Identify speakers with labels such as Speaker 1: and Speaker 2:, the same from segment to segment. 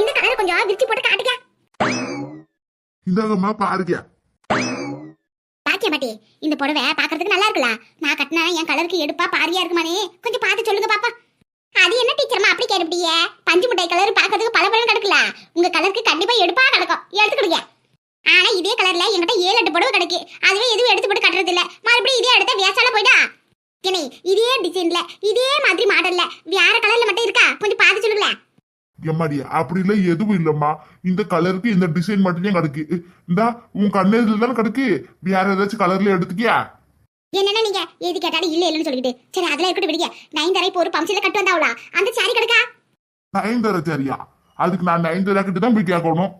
Speaker 1: இந்த கலர் கொஞ்சம் விரிச்சு போட்டு காட்டுங்க.
Speaker 2: இந்தாங்கம்மா பாருங்க.
Speaker 1: பாக்கியா பாட்டி இந்த புடவை பாக்குறதுக்கு நல்லா இருக்குல்ல? நான் கட்டினா என் கலருக்கு எடுப்பா பாரியா இருக்குமானே? கொஞ்சம் பார்த்து சொல்லுங்க பாப்பா. அது என்ன டீச்சர்மா அப்படி கேட்டுப்பிட்டியே? பஞ்சு மிட்டாய் கலர் பாக்கிறதுக்கு பல பலன் கிடக்குல உங்க கலருக்கு கண்டிப்பா எடுப்பா கிடக்கும் எடுத்துக்கிடுங்க. ஆனா இதே கலர்ல என்கிட்ட ஏழு எட்டு புடவை கிடக்கு. அதுவே எதுவும் எடுத்து போட்டு கட்டுறது இல்ல மறுபடியும் இதே எடுத்தா வேசால போயிட்டா இதே டிசைன்ல இதே மாதிரி மாடல்ல வேற கலர்ல மட்டும் இருக்கா? கொஞ்சம் பார்த்து சொல்லுங்களேன்.
Speaker 2: எம்மாடி அப்படிலாம் எதுவும் இல்லம்மா. இந்த கலருக்கு இந்த டிசைன் மட்டும்தான் கிடக்கு? இந்தா உன் கண்ணெதில் தானே கிடக்கு? வேற ஏதாச்சும் கலர்ல எடுத்துக்கியா?
Speaker 1: என்னன்னா நீங்க? எது கேட்டாலும் இல்ல இல்லன்னு சொல்லிட்டு சரி அதெல்லாம் இருக்கட்டும் விடுங்க. நைன் தரை இப்போ ஒரு பம்சில கட்டு வந்தாவளா அந்த சாரி கிடக்கா?
Speaker 2: நயன்தர சரியா அதுக்கு நான் நயன்தரா கிட்ட தான் போய் கேட்கணும்.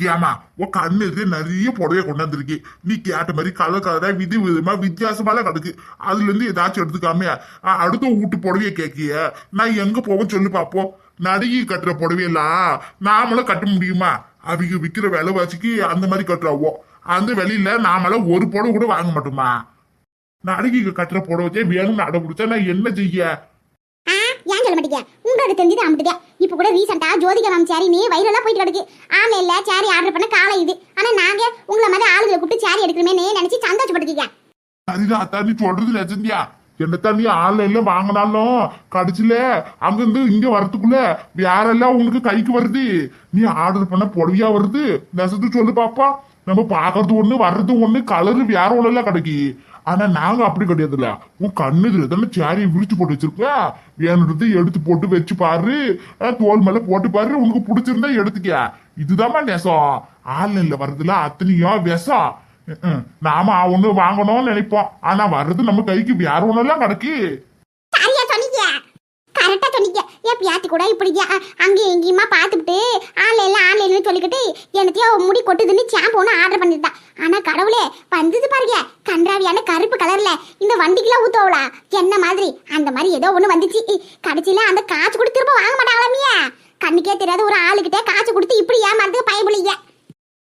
Speaker 2: கியாமா உன் கண்ணு நிறைய புடவைய கொண்டாந்துருக்கு நீ கேட்ட மாதிரி கலர் கலரா விதி விதமா வித்தியாசமாலாம் கிடக்கு. அதுல இருந்து ஏதாச்சும் எடுத்துக்காம அடுத்த வீட்டு புடவைய கேட்கிய நான் எங்க போவேன் சொல்லு பார்ப்போம் நடிகை கட்டுற புடவையெல்லாம் நாமளும் கட்ட முடியுமா? அவங்க விற்கிற விலைவாசிக்கு அந்த மாதிரி கட்டுறாவோ? அந்த வெளியில நாமெல்லாம் ஒரு புடவை கூட வாங்க மாட்டோமா? நடிகைக்கு கட்டுற புடவைச்சே வேணும்னு அடம் பிடிச்சா நான் என்ன செய்ய?
Speaker 1: மாட்டீங்க உங்களுக்கு தெரிஞ்சது அம்பிட்டுங்க இப்போ கூட ரீசெண்டா ஜோதிகா மேம் சாரின்னு வைரலா போயிட்டு கிடக்கு. ஆன்லைன்ல சாரி ஆர்டர் பண்ண காலை இது. ஆனா நாங்க உங்களை மாதிரி ஆளுங்களை கூப்பிட்டு சாரி எடுக்கணுமே நினைச்சு சந்தோஷப்பட்டுக்கீங்க
Speaker 2: சரிதான் அத்தா சொல்றது நிஜந்தியா என்னத்தான் நீ ஆன்லைன்ல வாங்கினாலும் கடிச்சுல? அங்கிருந்து இங்க வரத்துக்குள்ள வேற எல்லாம் உங்களுக்கு கைக்கு வருது. நீ ஆர்டர் பண்ண பொடவையா வருது. நெசத்து சொல்லு பாப்பா. நம்ம பாக்குறது ஒண்ணு வர்றது ஒண்ணு கலரு வேற ஒண்ணெல்லாம் கிடைக்கு. ஆனா நாங்க அப்படி கிடையாதுல்ல. உன் கண்ணு இதுல தானே சேரியை விரிச்சு போட்டு வச்சிருக்க வேணுறது எடுத்து போட்டு வச்சு பாரு. தோல் மேல போட்டு பாரு. உனக்கு பிடிச்சிருந்தா எடுத்துக்க இதுதாம்மா நெசம். ஆன்லைன்ல வர்றதுல அத்தனையும் விஷம். நாம ஒண்ணு வாங்கணும்னு நினைப்போம். ஆனா வர்றது நம்ம கைக்கு வேற ஒண்ணெல்லாம் கிடக்கு
Speaker 1: சரியா சொன்னீங்க கரெக்டா சொன்னீங்க ஏன் பியாத்தி கூட இப்படி அங்கேயும் இங்கேயுமா பார்த்துட்டு ஆன்லைன்ல ஆன்லைன்ல சொல்லிக்கிட்டு என்னத்தையோ முடி கொட்டுதுன்னு ஷாம்பு ஆர்டர் பண்ணிருந்தான் ஆனா கடவுளே வந்தது பாருங்க கன்றாவியான கருப்பு கலர்ல இந்த வண்டிக்கெல்லாம் ஊத்தவளா? என்ன மாதிரி? அந்த மாதிரி ஏதோ ஒண்ணு வந்துச்சு. கடைசியில அந்த காசு கூட திரும்ப வாங்க மாட்டாங்களாமியா கண்ணுக்கே தெரியாத ஒரு ஆளுக்கிட்டே காசு கொடுத்து இப்படி ஏமாறது பயப்படீங்க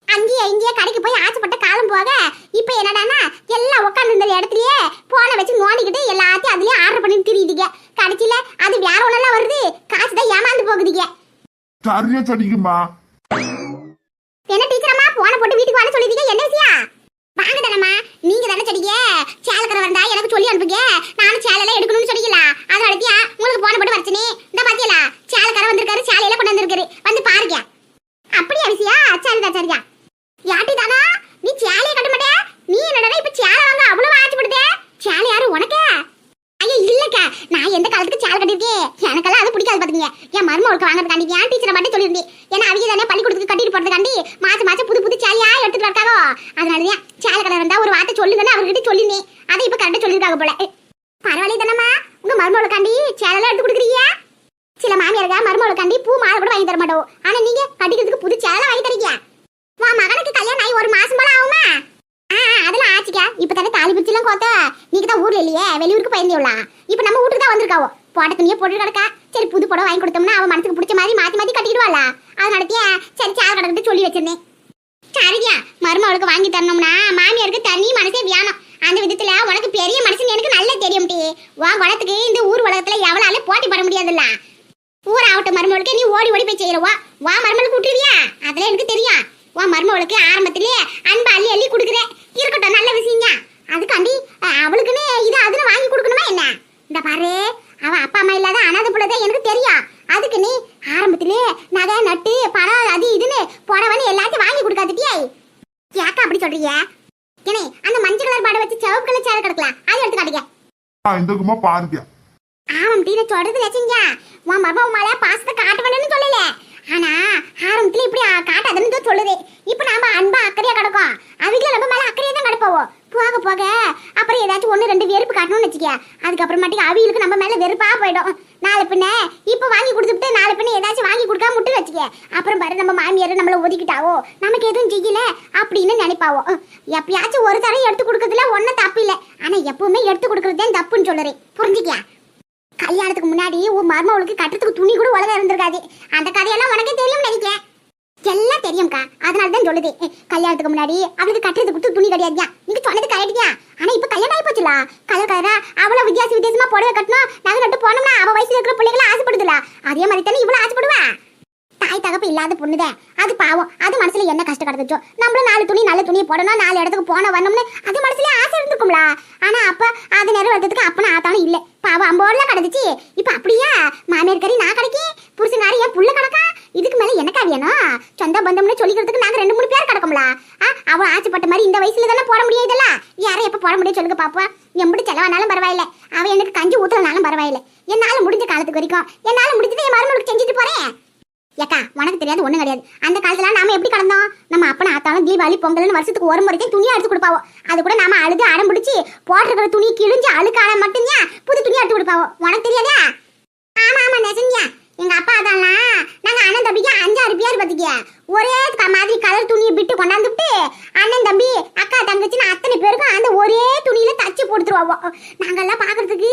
Speaker 1: அங்கேயே இங்கேயே கடைக்கு போய் ஆசைப்பட்ட காலம் போக இப்போ என்னடான்னா எல்லாம் உட்காந்து இருந்த இடத்துலயே போனை வச்சு நோண்டிக்கிட்டு எல்லாத்தையும் அதுலயே ஆர்டர் பண்ணிட்டு திரியுதுங்க கடைசியில அது வேற ஒண்ணெல்லாம் வருது. காசு தான் ஏமாந்து போகுதுங்க.
Speaker 2: சரியா சொன்னீங்கம்மா.
Speaker 1: என்ன டீச்சரம்மா போனை போட்டு வீட்டுக்கு வர சொல்லிருக்கீங்க என்ன விஷயம்? வாங்க தானம்மா. நீங்க தானே சொன்னீங்க. சேலக்கரை வந்தா எனக்கு சொல்லி அனுப்புங்க. நானும் சேலையெல்லாம் எடுக்கணும்னு சொன்னீங்களா அதை அழுத்தியா உங்களுக்கு போனை போட்டு வரச்சுனே இந்த பாத்தியலா சேலக்கார வந்திருக்காரு சேலையில கொண்டு வந்திருக்காரு வந்து பாருங்க அப்படியா விஷயம் சரிதான் சரிதான் யாட்டி தானா நீ சேலைய கட்ட மாட்டே நீ என்னடா இப்ப சேலை வாங்க அவ்வளவு ஆசைப்படுதே சேலை யாரு உனக்கு ஐயோ இல்லக்கா நான் எந்த காலத்துக்கு சேலை கட்டிருக்கேன் எனக்கெல்லாம் அது பிடிக்காது பாத்துக்கங்க என் மருமகளுக்கு வாங்குறதுக்காண்டி என் டீச்சரை மட்டும் சொல்லியிருந்தேன் ஏன்னா அவங்க தானே பள்ளிக்கூடத்துக்கு கட்டிட்டு போறதுக்காண்டி மாசம் மாசம் புது புது சேலையா எடுத்துட்டு இருக்காங்க அதனாலதான் சேல கடை இருந்தா ஒரு வார்த்தை சொல்லுங்கன்னு அவர்கிட்ட சொல்லிருந்தேன் அதை இப்ப கரெக்டா சொல்லிருக்காங்க போல. பரவாயில்ல தானம்மா. உங்க மருமகளுக்காண்டி சேலை எடுத்து கொடுக்குறீங்க? சில மாமியாருங்க மருமகளுக்காண்டி பூ மாலை கூட வாங்கி தர மாட்டோம் ஆனா நீங்க கட்டிக்கிறதுக்கு புது சேலை வாங்கி தரீங்க. உன் மகனுக்கு கல்யாணம் ஆகி ஒரு மாசம் போல ஆகுமா? ஆ அதெல்லாம் ஆச்சுக்கா. இப்ப தானே தாலி பிடிச்சலாம் கோத்த. நீங்க தான் ஊர்ல இல்லையே வெளியூருக்கு பயந்தேவளா இப்ப நம்ம வீட்டுக்கு தான் வந்திருக்காவோ. போட்ட துணியை போட்டு கிடக்கா. சரி புது புடவை வாங்கி கொடுத்தோம்னா அவன் மனசுக்கு பிடிச்ச மாதிரி மாத்தி மாத்தி கட்டிடுவாளா நடத்திய சரி சேலை கிடக்கிட்டு சொல்லி வச்சிருந்தேன். சரியா மருமகளுக்கு வாங்கி தரணும்னா மாமியாருக்கு தனி மனசே வியானம். அந்த விதத்துல உனக்கு பெரிய மனசுன்னு எனக்கு நல்லா தெரியும் டி. உன் குளத்துக்கு இந்த ஊர் உலகத்துல எவளால போட்டி பட முடியாதுல்ல. ஊர் ஆகட்டும் மருமகளுக்கு நீ ஓடி ஓடி போய் செய்யறவா வா மருமகளுக்கு விட்டுருவியா அதெல்லாம் எனக்கு தெரியும். உன் மருமகளுக்கு ஆரம்பத்திலே அன்பு அள்ளி அள்ளி கொடுக்குறேன் இருக்கட்டும் நல்ல விஷயங்க. அதுக்காண்டி அஹ், அவளுக்குன்னு இது அதுன்னு வாங்கி கொடுக்கணுமா என்ன? இந்த பாரு அவன் அப்பா அம்மா இல்லாத அனாதை பிள்ளைதான் எனக்கு தெரியும். அதுக்கு நீ ஆரம்பத்திலே நகை நட்டு பணம் அது இதுன்னு புடவைன்னு எல்லாத்தையும் வாங்கி கொடுக்காதுட்டியே ஏக்கா அப்படி சொல்றீங்க ஏனே அந்த மஞ்சள் கலர் பாடை வச்சு சிவப்பு கலர் சேலை கிடக்கலாம் அதை எடுத்து காட்டுங்க
Speaker 2: ஆ, பாருங்க.
Speaker 1: ஆமாம் நான் சொல்றது லட்சங்க உன் மருமக மேல பாசத்தை காட்டுவேன்னு சொல்லல. ஆனா ஆரம்பத்துல இப்படி காட்டாதுன்னு தான் சொல்லுது. இப்ப நாம அன்பா அக்கறையா கிடக்கும். அவங்க நம்ம மேல அக்கறையா தான் கிடப்போம். போக போக அப்புறம் ஏதாச்சும் ஒண்ணு ரெண்டு வெறுப்பு காட்டணும்னு வச்சுக்க. அதுக்கப்புறமாட்டிக்கு அவங்களுக்கு நம்ம மேல வெறுப்பா போயிடும். நாலு பின்ன இப்ப வாங்கி கொடுத்துட்டு நாலு பின்ன ஏதாச்சும் வாங்கி கொடுக்காம விட்டு வச்சுக்க. அப்புறம் பாரு நம்ம மாமியார் நம்மள ஒதுக்கிட்டாவோ? நமக்கு எதுவும் செய்யல அப்படின்னு நினைப்பாவோ. எப்பயாச்சும் ஒரு தடவை எடுத்து கொடுக்கறதுல ஒன்னும் தப்பு இல்லை. ஆனா எப்பவுமே எடுத்து கொடுக்கறது தப்புன்னு சொல்லுறேன். புரிஞ்சுக்கியா? கல்யாணத்துக்கு முன்னாடி உன் மருமவளுக்கு கட்டுறதுக்கு துணி கூட உலக இருந்திருக்காது. அந்த கதையெல்லாம் உனக்கே தெரியும் நினைக்கிறேன். எல்லாம் தெரியும்க்கா. அதனால தான் சொல்லுது கல்யாணத்துக்கு முன்னாடி அவளுக்கு கட்டுறது கொடுத்து துணி கிடையாதுயா? நீங்க சொன்னது கரெக்டியா? ஆனா இப்ப கல்யாணம் ஆகி போச்சுல? கலர் கலரா அவ்வளவு வித்தியாச வித்தியாசமா புடவை கட்டணும் நகை நட்டு போனோம்னா அவ வயசுல இருக்கிற பிள்ளைகளை ஆசைப்படுதுல? அதே மாதிரி தானே இவ்வளவு ஆசைப்படுவா? தாய் தகப்பு இல்லாத பொண்ணுதான் அது பாவம். அது மனசுல என்ன கஷ்டம் கிடந்துச்சோ. நம்மளும் நாலு துணி நல்ல துணியை போடணும் நாலு இடத்துக்கு போன வரணும்னு அது மனசுல ஆசை இருந்திருக்கும்ல. ஆனா அப்ப அது நிறைவேறதுக்கு அப்பனா ஆத்தாலும் இல்ல. பாவம் அம்போர்ல கிடந்துச்சு. இப்ப அப்படியா? மாமியார் கறி நான் கிடைக்கி புருஷனாரி என் புள்ள கிடக்கா? இதுக்கு மேல எனக்கா வேணும்? சொந்த பந்தம்னு சொல்லிக்கிறதுக்கு நாங்க ரெண்டு மூணு பேர் கிடக்கும்ல. ஆ, அவ ஆசைப்பட்ட மாதிரி இந்த வயசுல தானே போட முடியாதுல்ல யாரும் எப்ப போட முடியும் சொல்லுங்க பாப்பா எம்பிடி செலவானாலும் பரவாயில்ல. அவ எனக்கு கஞ்சி ஊத்துறனாலும் பரவாயில்ல. என்னால முடிஞ்ச காலத்துக்கு வரைக்கும். என்னால முடிஞ்சதை என் மருமகளுக்கு செஞ்சுட்டு போறேன். ஏக்கா உனக்கு தெரியாது ஒண்ணும் கிடையாது. அந்த காலத்துல நாம எப்படி கடந்தோம் நம்ம அப்பனை ஆத்தாலும் தீபாவளி பொங்கல்னு வருஷத்துக்கு ஒரு முறைக்கும் துணியை எடுத்து கொடுப்பாவோ? அது கூட நாம அழுது அடம் பிடிச்சி போட்டிருக்கிற துணி கிழிஞ்சு அழுக்கான மட்டும்தான் புது துணி எடுத்து கொடுப்பாவோ? உனக்கு தெரியாதா? ஆமா ஆமா நெசஞ்சியா எங்க அப்பா அதெல்லாம் நாங்க அண்ணன் தம்பிக்கு அஞ்சாறு பேர் பத்திக்க ஒரே மாதிரி கலர் துணியை விட்டு கொண்டாந்துட்டு அண்ணன் தம்பி அக்கா தங்கச்சின்னு அத்தனை பேருக்கும் அந்த ஒரே துணியில தச்சு போட்டுருவோம் நாங்கெல்லாம் பாக்குறதுக்கு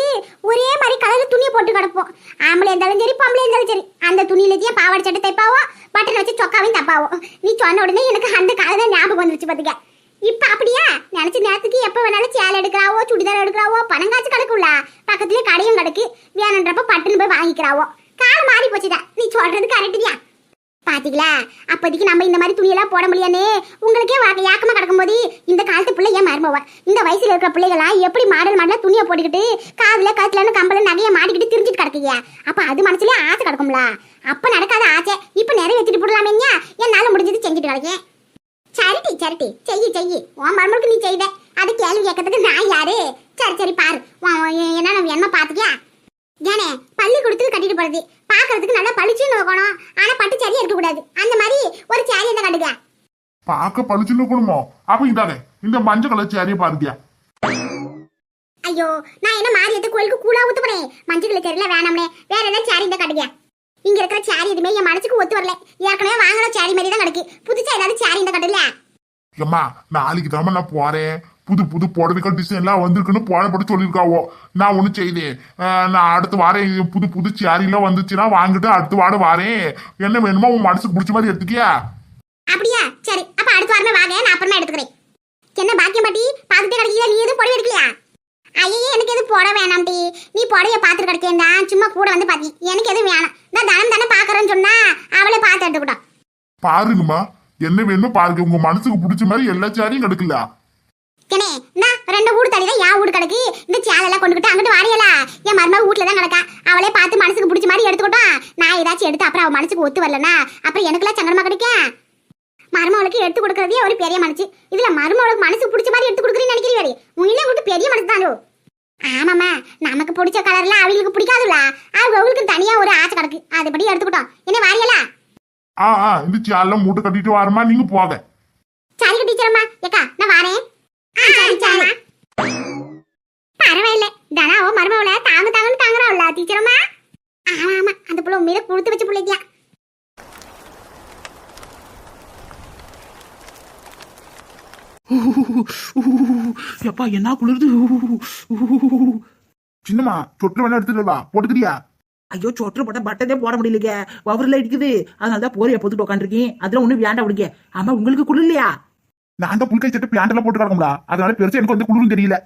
Speaker 1: ஒரே மாதிரி கலர் துணியை போட்டு கிடப்போம். ஆம்பளை இருந்தாலும் சரி பொம்பளை இருந்தாலும் சரி அந்த துணியிலேயே பாவாடை சட்டை தைப்பாவோ பட்டன் வச்சு சொக்காவையும் தப்பாவோ. நீ சொன்ன உடனே எனக்கு அந்த கலர் ஞாபகம் வந்துருச்சு பாத்துக்க இப்ப அப்படியா? நினைச்ச நேரத்துக்கு எப்ப வேணாலும் சேலை எடுக்கிறாவோ சுடிதார் எடுக்கிறாவோ பணம் காசு கிடக்கும்ல. பக்கத்துலயே கடையும் கிடக்கு. வேணுன்றப்ப பட்டுன்னு போய் வாங்கிக்கிறாவோ. காலம் மாறி போச்சுதா. நீ சொல்றது கரெக்டுதியா பாத்தீங்களா? அப்போதைக்கு நம்ம இந்த மாதிரி துணியெல்லாம் போட முடியானே உங்களுக்கே வாக்க யாக்கமா கிடக்கும்போது இந்த காலத்து பிள்ளை ஏன் மருமவ? இந்த வயசுல இருக்கிற பிள்ளைகளாம் எப்படி மாடல் மாடல துணியை போட்டுக்கிட்டு காதுல கத்துலன்னு கம்பல நகைய மாடிக்கிட்டு திரிஞ்சிட்டு கிடக்குங்க. அப்ப அது மனசுலயே ஆசை கிடக்கும்ல. அப்ப நடக்காத ஆசை. இப்ப நிறைவேற்றிட்டு போடலாமே என்னால முடிஞ்சது செஞ்சுட்டு கிடக்கேன் சரிட்டி சரிட்டி செய்யி செய்யி. உன் மருமலுக்கு நீ செய்த. அது கேள்வி கேட்கறதுக்கு நான் யாரு? சரி சரி பாரு. உன் என்ன நம்ம என்ன பாத்துக்கியா? ஏனே பள்ளி கொடுத்து கட்டிட்டு போறது. பாக்குறதுக்கு நல்லா பளிச்சுன்னு இருக்கணும் ஆனா பட்டு சரியா இருக்க கூடாது. அந்த மாதிரி ஒரு சேரி என்ன கட்டுங்க.
Speaker 3: பார்க்க பளிச்சுன்னு குடும்பம் அப்ப இதாங்க இந்த மஞ்சள் கலர் சேரியை பாருக்கியா
Speaker 1: ஐயோ நான் என்ன மாறி எடுத்து கோயிலுக்கு கூழா ஊத்து போறேன்? மஞ்சள் கலர் சேரில வேணாம்னே. வேற ஏதாவது சேரி இந்த கட்டுங்க. இங்க இருக்கிற சேரி எதுவுமே என் மனசுக்கு ஒத்து வரல. ஏற்கனவே வாங்கின சேரி மாதிரி தான் கிடக்கு. புதுசா ஏதாவது சேரி இந்த கட்டுல
Speaker 3: ஏம்மா நாளைக்கு தாம நான் போறேன். புது புது புடவைகள் டிசைன் எல்லாம் வந்திருக்குன்னு போடப்பட்டு சொல்லியிருக்காவோ. நான் ஒண்ணு செய்தேன். நான் அடுத்து வாரேன் புது புது சேரிலாம் வந்துச்சுன்னா வாங்கிட்டு அடுத்த வாரம் வாரேன். என்ன வேணுமோ உன் மனசுக்கு பிடிச்ச மாதிரி எடுத்துக்கியா?
Speaker 1: அப்படியா? சரி அப்ப அடுத்த வாரமே வாங்க நான் அப்புறமா எடுத்துக்கிறேன். என்ன பாக்கியம் பாட்டி? பார்த்துட்டே கிடைக்கல நீ எதுவும் புடவை எடுக்கலையா? ஐயே எனக்கு எதுவும் போட வேணாம் டி. நீ புடவைய பார்த்துட்டு கிடைக்கேன்டா சும்மா கூட வந்து பாத்தி எனக்கு எதுவும் வேணாம். நான் தனம் தானே பாக்குறேன்னு சொன்னா அவளே பார்த்து எடுத்துக்கிட்டான்
Speaker 3: பாருங்கம்மா. என்ன வேணுமோ பாருங்க. உங்க மனசுக்கு பிடிச்ச மாதிரி எல்லா சேரியும் கிடைக்கல
Speaker 1: ஏனே நான் ரெண்டு வீடு தள்ளி தான் என் வீடு கிடக்கு. இந்த சேலெல்லாம் கொண்டுகிட்டு அங்கிட்டு வாரியலா என் மருமக வீட்டுல தான் கிடக்கா. அவளே பார்த்து மனசுக்கு பிடிச்ச மாதிரி எடுத்துக்கிட்டோம். நான் ஏதாச்சும் எடுத்து அப்புறம் அவ மனசுக்கு ஒத்து வரலனா அப்புறம் எனக்குலாம் சங்கடமா கிடைக்கும் மருமகளுக்கு எடுத்து கொடுக்கறதே ஒரு பெரிய மனசு. இதுல மருமகளுக்கு மனசுக்கு பிடிச்ச மாதிரி எடுத்து கொடுக்குறீன்னு நினைக்கிறீங்க உண்மையிலே உங்களுக்கு பெரிய மனசு தானோ? ஆமாம்மா நமக்கு பிடிச்ச கலர்லாம் அவங்களுக்கு பிடிக்காதுல்ல. அவங்க அவங்களுக்கு தனியா ஒரு ஆசை கிடக்கு. அதுபடி எடுத்துக்கிட்டோம். என்ன வாரியலா
Speaker 3: ஆ ஆ இந்த சேரெல்லாம் மூட்டை கட்டிட்டு வரமா நீங்க போக
Speaker 1: சரி டீச்சரம்மா. ஏக்கா நான் வரேன். பரவாயில்ல. தனாவோ மருமவள தாங்க தாங்கன்னு தாங்குறாள்ல டீச்சரம்மா ஆமா ஆமா. அந்த புள்ள உண்மையில கொடுத்து வச்ச பிள்ளைக்கியா
Speaker 4: எப்பா என்ன குளிருது?
Speaker 3: சின்னம்மா சொட்டு வேணா எடுத்துட்டு போட்டுக்கிறியா?
Speaker 4: ஐயோ சொட்டு போட்ட பட்டனே போட முடியலைங்க வவரில் இருக்குது அதனால தான் போறிய போட்டுட்டு உட்காந்துருக்கேன். அதுல ஒண்ணும் வேண்டாம் விடுங்க. ஆமா உங்களுக்கு குளிர்லையா?
Speaker 3: நான் அந்த புல்கை சட்டை பேண்டெல்லாம் போட்டு கிடக்கும்ல அதனால பெருசா எனக்கு வந்து குளிரும் தெரியல.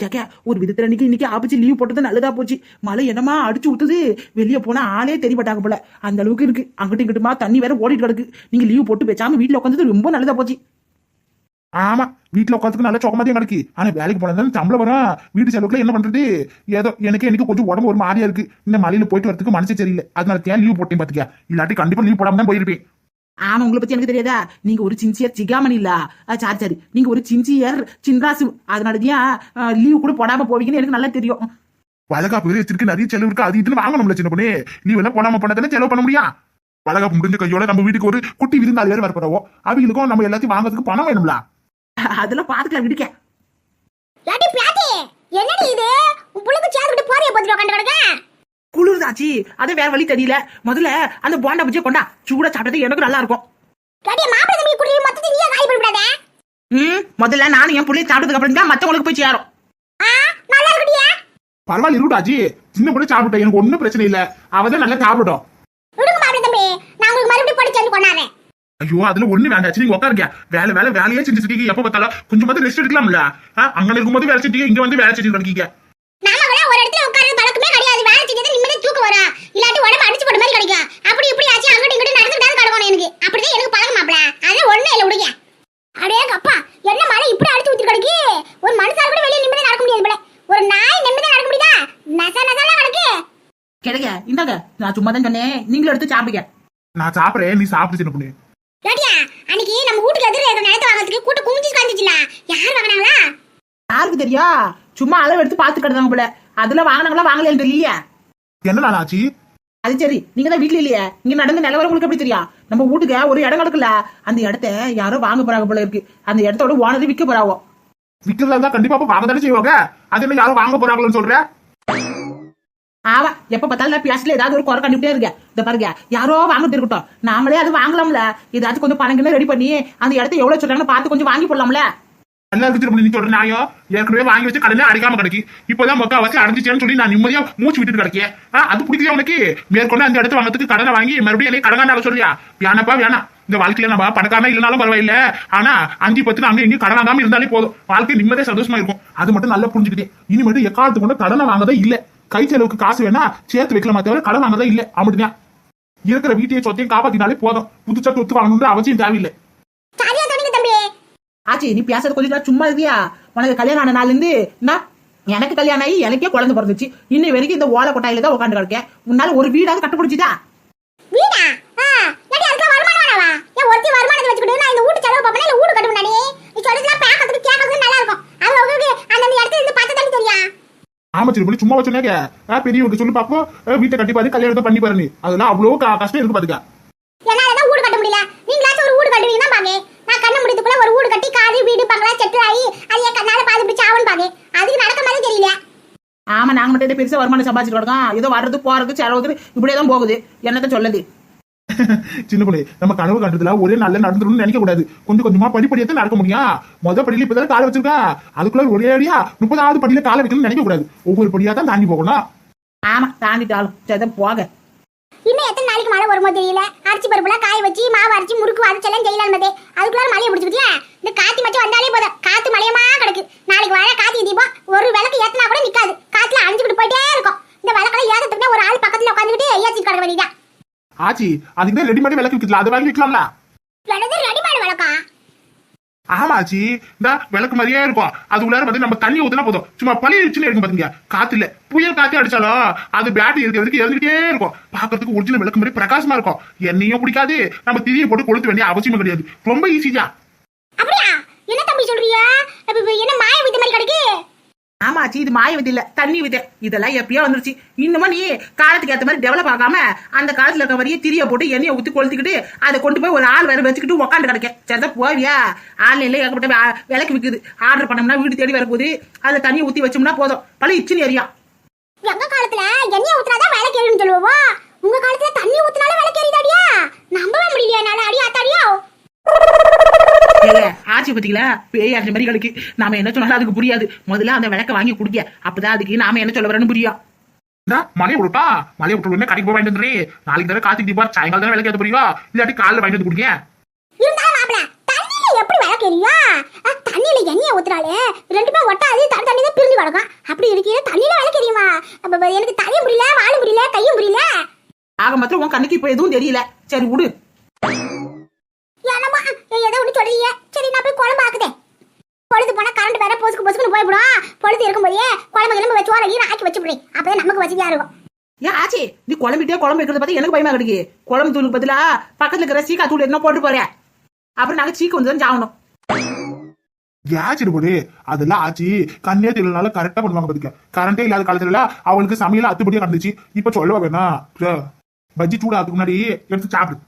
Speaker 4: கேக்க ஒரு விதத்துல இன்னைக்கு இன்னைக்கு ஆபிச்சு லீவ் போட்டது நல்லதா போச்சு. மழை என்னமா அடிச்சு விட்டுது வெளியே போனா ஆளே தெரியப்பட்டாங்க போல. அந்த அளவுக்கு இருக்கு. அங்கிட்டு இங்கிட்டுமா தண்ணி வேற ஓடிட்டு கிடக்கு. நீங்க லீவ் போட்டு பேசாம வீட்டுல உட்காந்தது ரொம்ப நல்லதா போச்சு.
Speaker 3: ஆமா வீட்டுல உட்காந்துக்கு நல்ல சொக்கமதியம் கிடக்கு. ஆனா வேலைக்கு போனதால சம்பளம் வரும். வீட்டு செலவுக்குள்ள என்ன பண்றது? ஏதோ எனக்கு எனக்கு கொஞ்சம் உடம்பு ஒரு மாதிரியா இருக்கு. இந்த மலையில போயிட்டு வரதுக்கு மனசே சரியில்லை. அதனால தேன் லீவ் போட்டேன் பாத்துக்க. இல்லாட்டி கண்டிப்பா லீவ் போடாம தான் போயிருப்பேன்.
Speaker 4: ஆமா உங்களை பத்தி எனக்கு தெரியாதா? நீங்க ஒரு சின்சியர் சிகாமணி இல்ல சாரி சாரி. நீங்க ஒரு சின்சியர் சின்ராசு. அதனாலதான் லீவ் கூட போடாம போவீங்கன்னு எனக்கு நல்லா தெரியும்.
Speaker 3: வளகாப்பு வேற வச்சிருக்கு நிறைய செலவு இருக்கு. அது இதுன்னு வாங்கணும்ல சின்ன பொண்ணு. லீவ் எல்லாம் போடாம பண்ணதானே செலவு பண்ண முடியும்? வளகாப்பு முடிஞ்ச கையோட நம்ம வீட்டுக்கு ஒரு குட்டி விருந்தாளி வேற வரப்போறவோ அவங்களுக்கும் நம்ம எல்லாத்தையும் வாங்குறதுக்கு பணம் வேணும்ல?
Speaker 4: அதெல்லாம் பாத்துக்கலாம் விடுக்க குளிர்தாச்சு அது வேற வழி தெரியல. முதல்ல அந்த போண்டா பஜ்ஜியை கொண்டா. சூடா சாப்பிட்டது எனக்கு நல்லா இருக்கும் ம் முதல்ல நானும் என் பிள்ளைய சாப்பிட்டதுக்கு அப்புறம் தான் மத்தவங்களுக்கு போய் சேரும்.
Speaker 1: ஆ நல்லா இருக்குடியா
Speaker 3: பரவாயில்ல இருக்கட்டாச்சு சின்ன பொண்ணு சாப்பிட்டேன் எனக்கு ஒண்ணும் பிரச்சனை இல்ல. அவதான் நல்லா சாப்பிட்டோம்
Speaker 1: விடுங்க மாப்பிள்ளை தம்பி. நான் உங்களுக்கு மறுபடியும் போட்டு சேர்ந்து கொண்டாடுறேன்.
Speaker 3: ஐயோ அதுல ஒண்ணு வேண்டாச்சு நீங்க உட்காருங்க வேலை வேலை வேலையே செஞ்சுட்டு இருக்கீங்க. எப்ப பார்த்தாலும் கொஞ்சம் பார்த்து ரெஸ்ட் எடுக்கலாம்ல அங்க இருக்கும்போது வேலை செஞ்சீங்க இங்க வந்து வேலை செஞ்சுட்டு இருக்கீங்க
Speaker 1: ஒரு இடத்துல உட்கார்றது பழக்கமே கிடையாது. வேலை செஞ்சது நிம்மதியா தூக்கம் வரா இல்லாட்டி உடம்பு அடிச்சு போட்ட மாதிரி கிடைக்கும். அப்படி இப்படி ஆச்சு அங்கிட்டு இங்கிட்டு நடந்துட்டாலும் கடக்கணும் எனக்கு. அப்படிதான் எனக்கு பழக்கம் மாப்பிள. அதான் ஒண்ணு இல்ல விடுங்க அடே அப்பா என்ன மழை இப்படி அடிச்சு ஊத்தி
Speaker 4: கிடைக்கு?
Speaker 1: ஒரு மனுஷால கூட வெளியே நிம்மதியா நடக்க முடியாது போல. ஒரு நாய் நிம்மதியா நடக்க முடியுதா? நச நசலாம் கிடக்கு.
Speaker 4: கிடைக்க. இந்தாங்க. நான் சும்மா தான் சொன்னேன். நீங்களும் எடுத்து சாப்பிடுங்க.
Speaker 3: நான் சாப்பிடுறேன். நீ சாப்பிட்டு சின்ன பொண்ணு.
Speaker 1: அன்னைக்கு நம்ம வீட்டுக்கு எதிர ஏதோ நிலத்தை வாங்குறதுக்கு கூட்ட குமிஞ்சு காந்துச்சுல யார்
Speaker 4: யாருக்கு தெரியா? சும்மா அளவு எடுத்து பாத்து பாத்துக்கிட்டு போல. அதுல வாங்கினாங்களா வாங்கலையான்னு தெரியலையே.
Speaker 3: என்ன நாள் ஆச்சு?
Speaker 4: அது சரி நீங்க தான் வீட்ல இல்லையே. இங்க நடந்த நிலவரம் உங்களுக்கு எப்படி தெரியும்? நம்ம வீட்டுக்கு ஒரு இடம் கிடக்குல அந்த இடத்த யாரோ வாங்க போறாங்க போல இருக்கு. அந்த இடத்தோட ஓனரை விற்க போறாவோ
Speaker 3: விக்கிறதா இருந்தா கண்டிப்பா வாங்க தானே செய்வாங்க? அது என்ன யாரும் வாங்க போறாங்களோன்னு சொல்ற?
Speaker 4: ஆமா எப்ப பார்த்தாலும் நான் ஏதாவது ஒரு குறை கண்டுபிட்டே இருக்கேன் இந்த பாருங்க யாரோ வாங்கிட்டு இருக்கட்டும் நாமளே அது வாங்கலாம்ல. ஏதாச்சும் கொஞ்சம் பணம் ரெடி பண்ணி அந்த இடத்த எவ்வளவு சொல்றாங்கன்னு பார்த்து கொஞ்சம் வாங்கி போடலாம்ல.
Speaker 3: நல்லா இருக்கு நீ சொல்ற நாயோ ஏற்கனவே வாங்கி வச்சு கடனே அடைக்காம கிடைக்கு. இப்பதான் மக்கா வச்சு அடைஞ்சிச்சேன்னு சொல்லி நான் நிம்மதியா மூச்சு விட்டுட்டு கிடைக்கேன் அது பிடிக்கல உனக்கு? மேற்கொண்டு அந்த இடத்து வாங்கறதுக்கு கடனை வாங்கி மறுபடியும் என்னை கடங்காண்டால சொல்றியா? வேணாப்பா வேணாம். இந்த வாழ்க்கையில நம்ம பணக்காரனா இல்லைனாலும் பரவாயில்ல. ஆனா அஞ்சு பத்து அங்க இங்க கடன் வாங்காம இருந்தாலே போதும். வாழ்க்கை நிம்மதியா சந்தோஷமா இருக்கும். அது மட்டும் நல்லா புரிஞ்சிக்கிட்டேன் இனி மட்டும் எக்காலத்து கொண்டு கடனை வாங்கதே இல்ல. கை செலவுக்கு காசு வேணா சேர்த்து வைக்கலாமா தவிர கடன் வாங்கதே இல்ல. அப்படின்னா இருக்கிற வீட்டையும் சொத்தையும் காப்பாத்தினாலே போதும். புதுச்சா சொத்து வாங்கணும்னு அவசியம் தேவையில்லை.
Speaker 4: ஆச்சி நீ பேசுறது கொஞ்சம் நேரம் சும்மா இருக்கியா? உனக்கு கல்யாணம் ஆன நாள்ல இருந்து என்ன எனக்கு கல்யாணம் ஆகி எனக்கே குழந்தை பிறந்துச்சு. இன்னை வரைக்கும் இந்த ஓலை கொட்டாயில தான் உட்காந்து கிடக்கேன் உன்னால ஒரு வீடாவது கட்டுப்பிடிச்சிட்டா
Speaker 1: வீடா? இந்த
Speaker 3: ஆமா பண்ணி சும்மா வச்சுனாக்க பெரியவங்க சொல்லி பாப்போம் வீட்டை கட்டி பாரு கல்யாணத்தை பண்ணி பாரு நீ. அதெல்லாம் அவ்வளவு க- கஷ்டம் இருக்கு பாத்துக்க
Speaker 1: என்னால தான் வீடு கட்ட முடியல நீங்களாச்சும் ஒரு வீடு கட்டுவீங்க தான் பாக்கே நான் கண்ண முடித்துக்குள்ள ஒரு வீடு கட்டி காது வீடு பங்களா செட்டில் ஆகி அது என் கண்ணால பாதி பிடிச்சி ஆவன்னு பாக்கே அதுக்கு நடக்க மாதிரி தெரியல
Speaker 4: ஆமா நாங்க மட்டும் என்ன பெருசா வருமானம் சம்பாதிச்சு கிடக்கோம் ஏதோ வர்றது போறது செலவுக்கு இப்படியே தான் போகுது. என்னத்த சொல்லுது?
Speaker 3: சின்ன பிள்ளை நம்ம கனவு கண்டதுல ஒரே நல்ல நடந்துடணும்னு நினைக்க கூடாது. கொஞ்சம் கொஞ்சமா படிப்படியா தான் நடக்க முடியும் முத படியில இப்பதான் காலை வச்சிருக்கா? அதுக்குள்ள ஒரே அடியா? முப்பதாவது படியில காலை வைக்கணும்னு நினைக்க கூடாது. ஒவ்வொரு படியா தான் தாண்டி போகணும்.
Speaker 4: ஆமா தாண்டிட்டாலும். சரி தான் போக.
Speaker 1: நாளைக்கு மழை வருமோ தெரியல. அரிசி பருப்புலாம் காய வச்சு மாவு அரைச்சி முறுக்கு வதச்செல்லாம் செய்யலாம் மதே அதுக்குள்ள மழையை பிடிச்சிக்கிட்டியா இந்த காத்தி மச்சம் வந்தாலே போதும். காத்து மழையமா கிடக்கு. நாளைக்கு வாழ காத்தி தீபம் ஒரு விளக்கு ஏத்தினா கூட நிக்காது. காத்துல அழிஞ்சுக்கிட்டு போயிட்டே இருக்கும். இந்த விளக்கெல்லாம் ஏத்துட்டுனா ஒரு ஆள் பக்கத்துல உட்காந்துக்கிட்டு ஏத்தி கிடக்க வேண்டியதான்
Speaker 3: ஆச்சி அதுக்கு ரெடிமேட் விளக்கு விற்கலாம் அதை வாங்கி விற்கலாம்ல ஆமாச்சி. இந்த விளக்கு மாதிரியே இருக்கும். அது உள்ளார பார்த்து நம்ம தண்ணி ஊத்துனா போதும். சும்மா பழைய வச்சுன்னு இருக்கும் பாத்தீங்க காத்து இல்ல புயல் காத்து அடிச்சாலும் அது பேட்டரி இருக்கிறதுக்கு இறந்துகிட்டே இருக்கும். பாக்குறதுக்கு ஒரிஜினல் விளக்கு மாதிரி பிரகாசமா இருக்கும். என்னையும் பிடிக்காது நம்ம திரியை போட்டு கொளுத்த வேண்டிய அவசியமே கிடையாது. ரொம்ப ஈஸியா
Speaker 1: அப்படியா? என்ன தம்பி சொல்றீங்க என்ன மாய வீட்டு மாதிரி கிடைக்கு?
Speaker 4: ஆமாச்சி இது மாய விதை இல்ல தண்ணி விதை. இதெல்லாம் எப்பயோ வந்துருச்சு. இன்னுமா நீ காலத்துக்கு ஏற்ற மாதிரி டெவலப் ஆகாம அந்த காலத்துல இருக்க மாதிரியே திரிய போட்டு எண்ணெயை ஊத்தி கொளுத்துக்கிட்டு அதை கொண்டு போய் ஒரு ஆள் வேற வச்சுக்கிட்டு உட்காந்து கிடக்க. சரிதான் போவியா? ஆன்லைன்ல ஏகப்பட்ட விலைக்கு விற்குது ஆர்டர் பண்ணோம்னா வீடு தேடி வரப்போகுது. அதுல தண்ணியை ஊத்தி வச்சோம்னா போதும். பல இச்சுன்னு ஏரியா
Speaker 1: எங்க காலத்துல எண்ணெய் ஊத்துனாதான் வேலை எரியும் சொல்லுவோம். உங்க காலத்துல தண்ணி ஊத்துனாலும் விளக்கு எரியுதாடியா நம்பவே முடியலையா என்னால? அடியா
Speaker 4: தடியா ஆச்சி பத்திங்களா? பேய் அந்த மாதிரி கணக்கு நாம என்ன சொன்னாலும் அதுக்கு புரியாது. முதல்ல அந்த விளக்க வாங்கி குடிக்க அப்பதான் அதுக்கு நாம என்ன சொல்ல வரேன்னு புரியும்.
Speaker 3: மழையை விட்டுட்டா மழையை விட்டு உடனே கடைக்கு போய் வாங்கிட்டு நாளைக்கு தடவை காத்துக்கு தீபா சாயங்காலம் தானே விளக்கு ஏற்ற புரியுவா இல்லாட்டி காலைல வாங்கிட்டு வந்து
Speaker 1: தண்ணியில எப்படி விளக்கு எரியும் அஹ், தண்ணியில எண்ணெய் ஊத்துறாலே ரெண்டுமே ஒட்டாது தண்ணி தண்ணி தான் பிரிஞ்சு கிடக்கும் அப்படி இருக்கிற தண்ணியில விளக்கு எரியுமா அப்ப அப்ப எனக்கு தலையும் முடியல வாழும் முடியல கையும் முடியல
Speaker 4: ஆக மாத்திரம் உன் கண்ணுக்கு இப்ப எதுவும் தெரியல. சரி விடு.
Speaker 1: ஏதோ ஒண்ணு சொல்றீங்க. சரி நான் போய் குழம்பு ஆக்குதேன். பொழுது போனா கரண்ட் வேற பொசுக்கு பொசுக்குன்னு போய்விடும் பொழுது இருக்கும்போதே குழம்பு கிளம்பு வச்சு ஓர ஈர ஆக்கி வச்சுடுறேன் அப்பதான் நமக்கு வசதியா இருக்கும்.
Speaker 4: ஏன் ஆச்சி? நீ குழம்பிட்டே குழம்பு வைக்கிறத பார்த்து எனக்கு பயமா கிடைக்கு குழம்பு தூளுக்கு பதிலா பக்கத்துல இருக்கிற சீக்கா தூள் என்ன போட்டு போறேன். அப்புறம் நாங்க சீக்கு வந்து தான் சாகணும்
Speaker 3: ஏச்சிட்டு போடு? அதெல்லாம் ஆச்சு கண்ணே தெரியலனால கரெக்டா பண்ணுவாங்க பாத்துக்க. கரண்டே இல்லாத காலத்துல அவளுக்கு சமையல அத்துப்படியா கண்டுச்சு இப்ப சொல்லவா வேணா. பஜ்ஜி சூடாதுக்கு முன்னாடி எடுத்து சாப்பிடு.